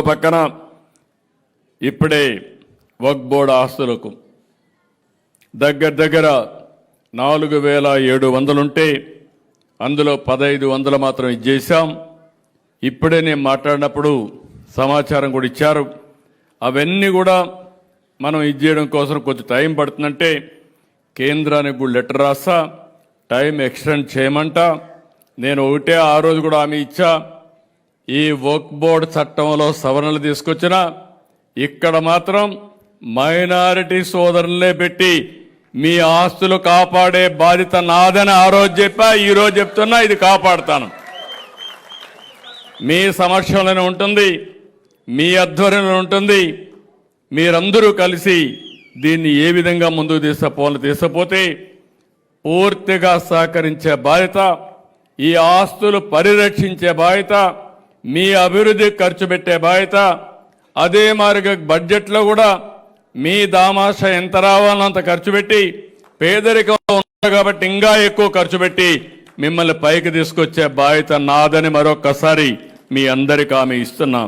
పక్కన ఇప్పుడే వక్ బోర్డ్ ఆస్తులకు దగ్గర దగ్గర నాలుగు వేల ఏడు వందలుంటే అందులో పదహైదు వందలు మాత్రం ఇచ్చేసాం ఇప్పుడే నేను మాట్లాడినప్పుడు సమాచారం కూడా ఇచ్చారు. అవన్నీ కూడా మనం ఇచ్చేయడం కోసం కొంచెం టైం పడుతుందంటే కేంద్రానికి కూడా లెటర్ రాస్తా టైం ఎక్స్టెండ్ చేయమంట. నేను ఒకటే ఆ రోజు కూడా హామీ ఇచ్చా. ఈ వర్క్ బోర్డ్ చట్టంలో సవరణలు తీసుకొచ్చిన ఇక్కడ మాత్రం మైనారిటీ సోదరులే పెట్టి మీ ఆస్తులు కాపాడే బాధ్యత నాదని ఆ రోజు చెప్పా ఈ రోజు చెప్తున్నా ఇది కాపాడుతాను. మీ సమక్షంలోనే ఉంటుంది మీ ఆధ్వర్యంలో ఉంటుంది మీరందరూ కలిసి దీన్ని ఏ విధంగా ముందుకు తీసుకుపోవాలని తీసుకుపోతే పూర్తిగా సహకరించే బాధ్యత ఈ ఆస్తులు పరిరక్షించే బాధ్యత మీ అభివృద్ధి ఖర్చు పెట్టే బాధ్యత అదే మారిగా బడ్జెట్లో కూడా మీ దామాష ఎంత రావాలో అంత ఖర్చు పెట్టి పేదరికంలో ఉన్నారు కాబట్టి ఇంకా ఎక్కువ ఖర్చు పెట్టి మిమ్మల్ని పైకి తీసుకొచ్చే బాధ్యత నాదని మరొక్కసారి మీ అందరికీ ఆమె ఇస్తున్నాం.